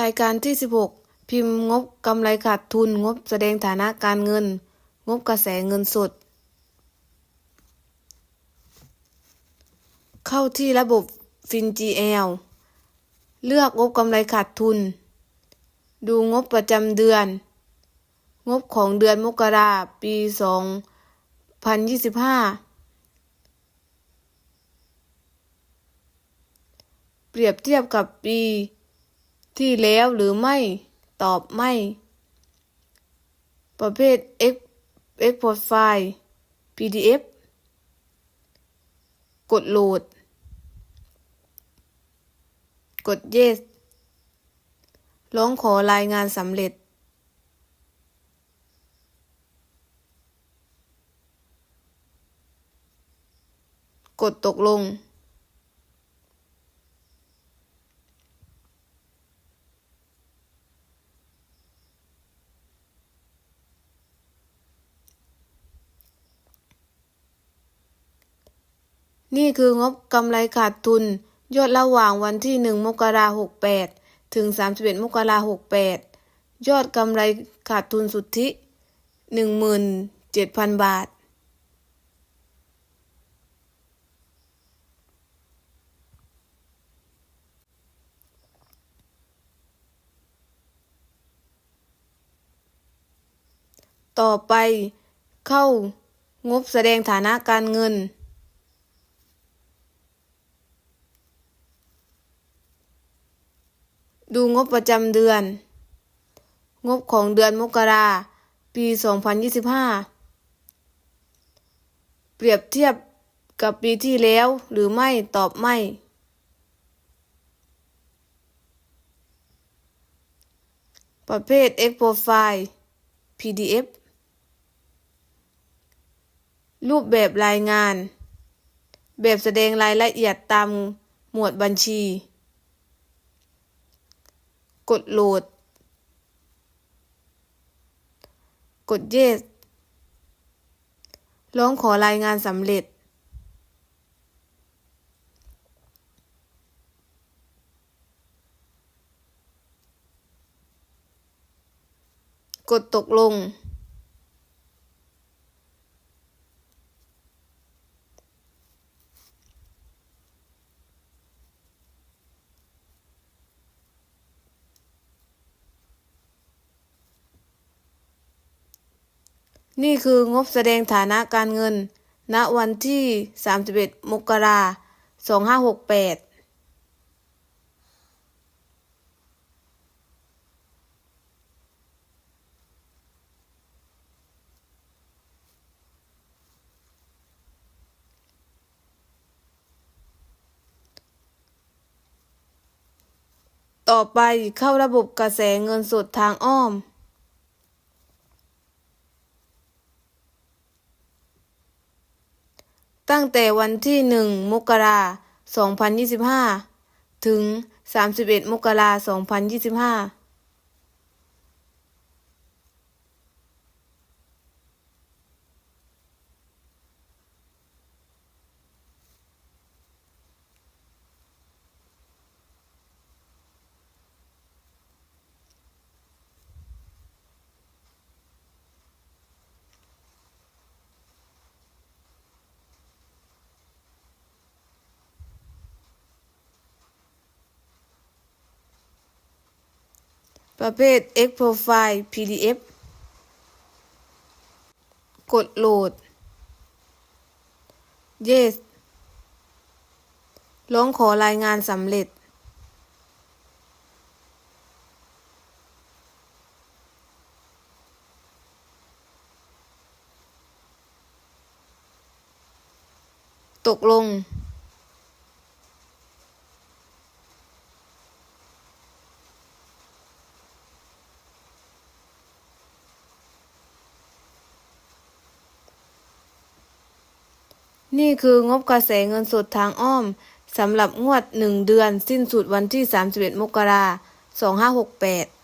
รายการที่ 16 พิมพ์งบกำไรขาดทุนงบแสดงฐานะการเงิน งบกระแสเงินสด เข้าที่ระบบ FinGL เลือกงบกำไรขาดทุน ดูงบประจำเดือน งบของเดือนมกราปี 2025 เปรียบเทียบกับปี ที่แล้วหรือไม่ ตอบไม่ ประเภท X Export File PDF กดโหลด กด Yes ร้องขอรายงานสำเร็จ กดตกลง นี่คืองบกำไรขาดทุน ยอดระหว่างวันที่ 1 มกราคม68ถึง 31 มกราคม68ยอดกำไรขาดทุนสุทธิ 17,000 บาท ต่อไปเข้างบแสดงฐานะการเงิน ดูงบประจำเดือน งบของเดือนมกราปี 2025 เปรียบเทียบกับปีที่แล้วหรือไม่ตอบไม่ ประเภท Export File PDF รูปแบบรายงาน แบบแสดงรายละเอียดตามหมวดบัญชี กดโหลด กด Yes ร้องขอรายงานสำเร็จ กดตกลง นี่คืองบแสดงฐานะการเงิน ณ วันที่ 31 มกราคม 2568ต่อไปเข้าระบบกระแสเงินสดทางอ้อม ตั้งแต่วันที่1มกราคม2025ถึง31มกราคม2025 ประเภท Export File PDF กดโหลด Yes ร้องขอรายงานสำเร็จ ตกลง นี่คืองบกระแสเงินสดทางอ้อมสำหรับงวด 1 เดือนสิ้นสุดวันที่ 31 มกราคม2568